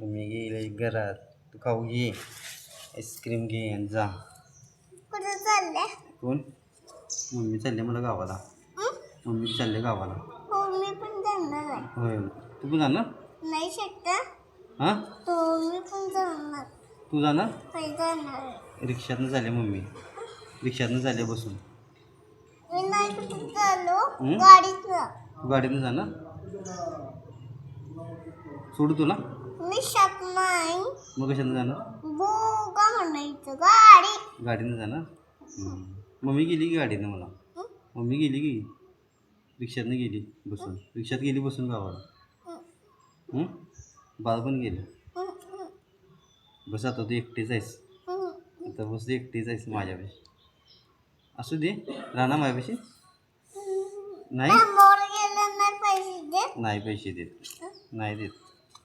मी गेले घरात. तू खाऊ घे. आईस्क्रीम घे आणि जा. कुठं चालले कोण? मम्मी चालले मला गावाला. मम्मी चालले गावाला. हो होय. तू पण जाणार? नाही शकता. हां? तो मी पण जाणार. तू जाणार? आहे. रिक्षातनं झाले मम्मी. रिक्षातनं झाले बसून. मी नाही कुठं चालू हं? गाडीत गाडीनं जाणार? सोडू तुला? मी शक नाही मग कशानं जाणार? बोगा म्हणायचं गाडी. गाडीनं जाणार. मम्मी गेली की गाडीनं मला? हं? मम्मी गेली की? रिक्षातनं गेली बसून. रिक्षात गेली बसून गावाला? हं? बाळ पण गेले? हं, हं, बस आता तू एकटीच आहेस. हं. आता बस तू एकटीच आहेस माझ्यापाशी असू दे. राहणार माझ्यापाशी नाही? पैसे देत? नाही पैसे देत. नाही देत.